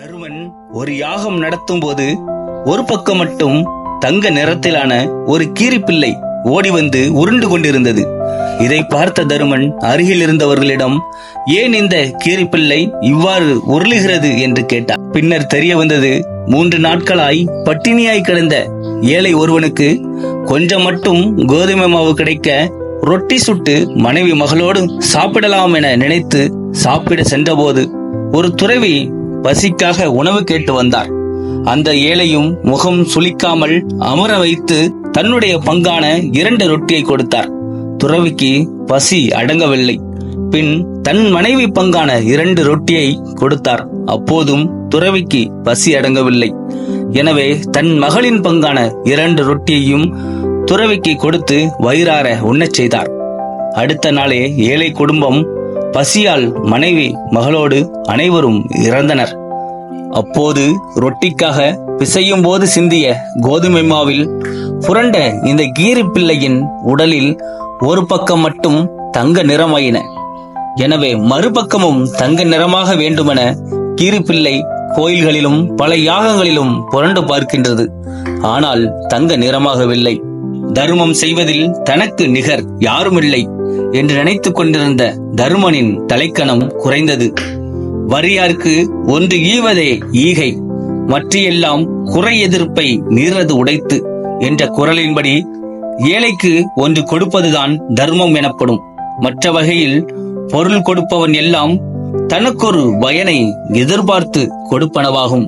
தருமன் ஒரு யாகம் நடத்தும் போது ஒரு பக்கம் மட்டும் தங்க நிறத்திலான ஒரு கீரிப்பிள்ளை ஓடி வந்து உருண்டு கொண்டிருந்தது. இதை பார்த்த தருமன் அருகில் இருந்தவர்களிடம் ஏன் இந்த கீரிப்பிள்ளை இவ்வாறு உருளுகிறது? என்று கேட்டார். பின்னர் தெரிய வந்தது மூன்று நாட்களாய் பட்டினியாய் கிடந்த ஏழை ஒருவனுக்கு கொஞ்சம் மட்டும் கோதுமை மாவு கிடைக்க ரொட்டி சுட்டு மனைவி மகளோடு சாப்பிடலாம் என நினைத்து சாப்பிட சென்றபோது ஒரு துறவி பசிக்காக உணவு கேட்டு வந்தார். அந்த ஏழையும் முகம் சுளிக்காமல் அமர வைத்து தன்னுடைய பங்கான இரண்டு ரொட்டியை கொடுத்தார். துறவிக்கு பசி அடங்கவில்லை. பின் தன் மனைவி பங்கான இரண்டு ரொட்டியை கொடுத்தார். அப்போதும் துறவிக்கு பசி அடங்கவில்லை. எனவே தன் மகளின் பங்கான இரண்டு ரொட்டியையும் துறவிக்கு கொடுத்து வயிறார உண்ணச் செய்தார். அடுத்த நாளே ஏழை குடும்பம் பசியால் மனைவி மகளோடு அனைவரும் இறந்தனர். அப்போது ரொட்டிக்காக பிசையும் போது சிந்திய கோதுமை மாவில் புரண்ட இந்த கீரி பிள்ளையின் உடலில் ஒரு பக்கம் மட்டும் தங்க நிறமாயின. எனவே மறுபக்கமும் தங்க நிறமாக வேண்டுமென கீரிப்பிள்ளை கோயில்களிலும் பல யாகங்களிலும் புரண்டு பார்க்கின்றது. ஆனால் தங்க நிறமாகவில்லை. தர்மம் செய்வதில் தனக்கு நிகர் யாருமில்லை. என்று நினைத்துக் கொண்டிருந்த தருமனின் தலைக்கணம் குறைந்தது. வரியார்க்கு ஒன்று ஈவதே ஈகை மற்றையெல்லாம் குறை எதிர்ப்பை நீரது உடைத்து என்ற குரலின்படி ஏழைக்கு ஒன்று கொடுப்பதுதான் தர்மம் எனப்படும். மற்ற வகையில் பொருள் கொடுப்பவன் எல்லாம் தனக்கொரு பயனை எதிர்பார்த்து கொடுப்பனவாகும்.